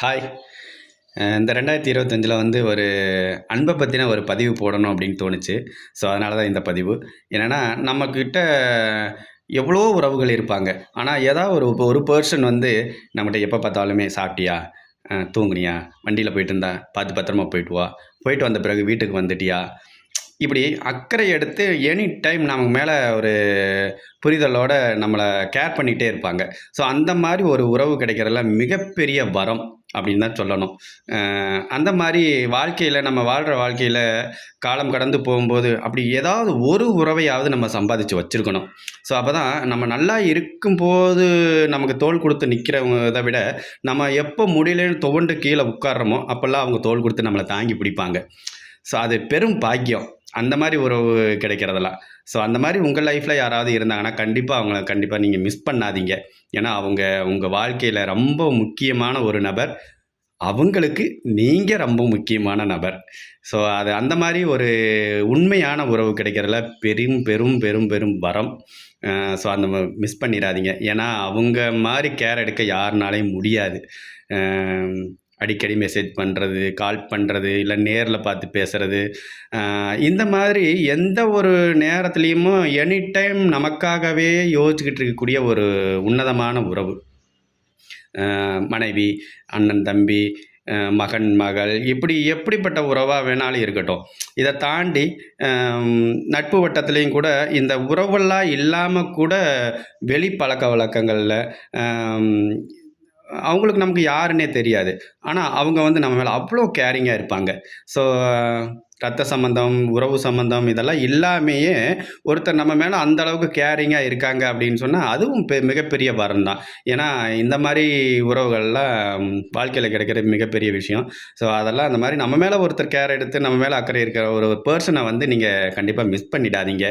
Hi இந்த ரெண்டாயிரத்தி இருபத்தஞ்சில் வந்து ஒரு அன்பை பற்றின ஒரு பதிவு போடணும் அப்படின்னு தோணுச்சு. ஸோ அதனால தான் இந்த பதிவு. என்னென்னா நம்மக்கிட்ட எவ்வளோ உறவுகள் இருப்பாங்க. ஆனால் ஏதாவது ஒரு ஒரு பர்சன் வந்து நம்மகிட்ட எப்போ பார்த்தாலுமே சாப்பிட்டியா? தூங்குனியா? வண்டியில் போயிட்டு இருந்தா பார்த்து பத்திரமா போயிட்டு வா. போயிட்டு வந்த பிறகு வீட்டுக்கு வந்துட்டியா? இப்படி அக்கறை எடுத்து எனி டைம் நமக்கு மேலே ஒரு புரிதலோடு நம்மளை கேர் பண்ணிகிட்டே இருப்பாங்க. ஸோ அந்த மாதிரி ஒரு உறவு கிடைக்கிறதுல மிகப்பெரிய வரம். அப்படின்னு தான் சொல்லணும். அந்த மாதிரி வாழ்க்கையில் நம்ம வாழ்கிற வாழ்க்கையில் காலம் கடந்து போகும்போது அப்படி ஏதாவது ஒரு உறவையாவது நம்ம சம்பாதிச்சு வச்சுருக்கணும். ஸோ அப்போ தான் நம்ம நல்லா இருக்கும்போது நமக்கு தோல் கொடுத்து நிற்கிறவங்க விட நம்ம எப்போ முடியலன்னு துவண்டு கீழே உட்காடுறோமோ அப்போல்லாம் அவங்க தோல் கொடுத்து நம்மளை தாங்கி பிடிப்பாங்க. ஸோ அது பெரும் பாக்கியம். அந்த மாதிரி உறவு கிடைக்கிறதெல்லாம். ஸோ அந்த மாதிரி உங்கள் லைஃப்பில் யாராவது இருந்தாங்கன்னா கண்டிப்பாக அவங்கள கண்டிப்பாக நீங்கள் மிஸ் பண்ணாதீங்க. ஏன்னா அவங்க உங்கள் வாழ்க்கையில் ரொம்ப முக்கியமான ஒரு நபர். அவங்களுக்கு நீங்கள் ரொம்ப முக்கியமான நபர். ஸோ அது அந்த மாதிரி ஒரு உண்மையான உறவு கிடைக்கிறதுல பெரும் பெரும் பெரும் பெரும் வரம். ஸோ அந்த மிஸ் பண்ணிடாதீங்க. ஏன்னா அவங்க மாதிரி கேர் எடுக்க யாருனாலையும் முடியாது. அடிக்கடி மெசேஜ் பண்ணுறது கால் பண்ணுறது இல்லை நேரில் பார்த்து பேசுகிறது இந்த மாதிரி எந்த ஒரு நேரத்துலேயுமோ எனி டைம் நமக்காகவே யோசிச்சுக்கிட்டு இருக்கக்கூடிய ஒரு உன்னதமான உறவு. மனைவி அண்ணன் தம்பி மகன் மகள் இப்படி எப்படிப்பட்ட உறவாக வேணாலும் இருக்கட்டும். இதை தாண்டி நட்பு வட்டத்துலேயும் கூட இந்த உறவெல்லாம் இல்லாமல் கூட வெளி பழக்க வழக்கங்களில் அவங்களுக்கு நமக்கு யாருன்னே தெரியாது. ஆனால் அவங்க வந்து நம்ம மேலே அவ்வளோ கேரிங்காக இருப்பாங்க. ஸோ ரத்த சம்பந்தம் உறவு சம்பந்தம் இதெல்லாம் இல்லாமையே ஒருத்தர் நம்ம மேலே அந்த அளவுக்கு கேரிங்காக இருக்காங்க அப்படின்னு சொன்னால் அதுவும் பெ மிகப்பெரிய வரம் தான். ஏன்னா இந்த மாதிரி உறவுகள்லாம் வாழ்க்கையில் கிடைக்கிற மிகப்பெரிய விஷயம். ஸோ அதெல்லாம் அந்த மாதிரி நம்ம மேலே ஒருத்தர் கேர் எடுத்து நம்ம மேலே அக்கறை இருக்கிற ஒரு பர்சனை வந்து நீங்கள் கண்டிப்பாக மிஸ் பண்ணிடாதீங்க.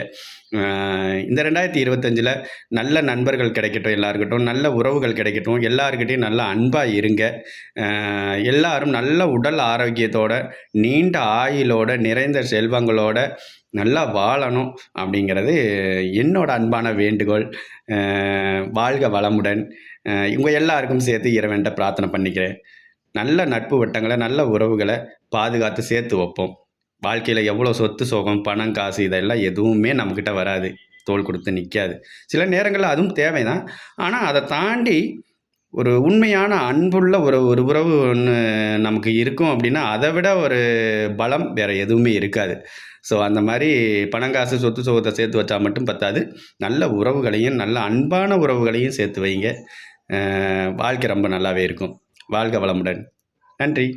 இந்த ரெண்டாயிரத்தி இருபத்தஞ்சில் நல்ல நண்பர்கள் கிடைக்கட்டும் எல்லாருக்கட்டும் நல்ல உறவுகள் கிடைக்கட்டும் எல்லாருக்கிட்டையும் நல்ல அன்பாக இருங்க. எல்லாரும் நல்ல உடல் ஆரோக்கியத்தோட நீண்ட ஆயுளோட நிறைந்த செல்வங்களோட நல்லா வாழணும் அப்படிங்கிறது என்னோட அன்பான வேண்டுகோள். வாழ்க வளமுடன். இவங்க எல்லாருக்கும் சேர்த்து இறைவன்ட்ட பிரார்த்தனை பண்ணிக்கிறேன். நல்ல நட்பு வட்டங்களை நல்ல உறவுகளை பாதுகாத்து சேர்த்து வைப்போம். வாழ்க்கையில் எவ்வளோ சொத்து சோகம் பணம் காசு இதெல்லாம் எதுவுமே நம்மக்கிட்ட வராது. தோள் கொடுத்து நிற்காது சில நேரங்களில் அதுவும் தேவைதான். ஆனால் அதை தாண்டி ஒரு உண்மையான அன்புள்ள ஒரு ஒரு உறவு ஒன்று நமக்கு இருக்கும் அப்படின்னா அதை விட ஒரு பலம் வேறு எதுவுமே இருக்காது. ஸோ அந்த மாதிரி பணம் காசு சொத்து சுகத்தை சேர்த்து வச்சா மட்டும் பத்தாது. நல்ல உறவுகளையும் நல்ல அன்பான உறவுகளையும் சேர்த்து வைங்க. வாழ்க்கை ரொம்ப நல்லாவே இருக்கும். வாழ்க வளமுடன். நன்றி.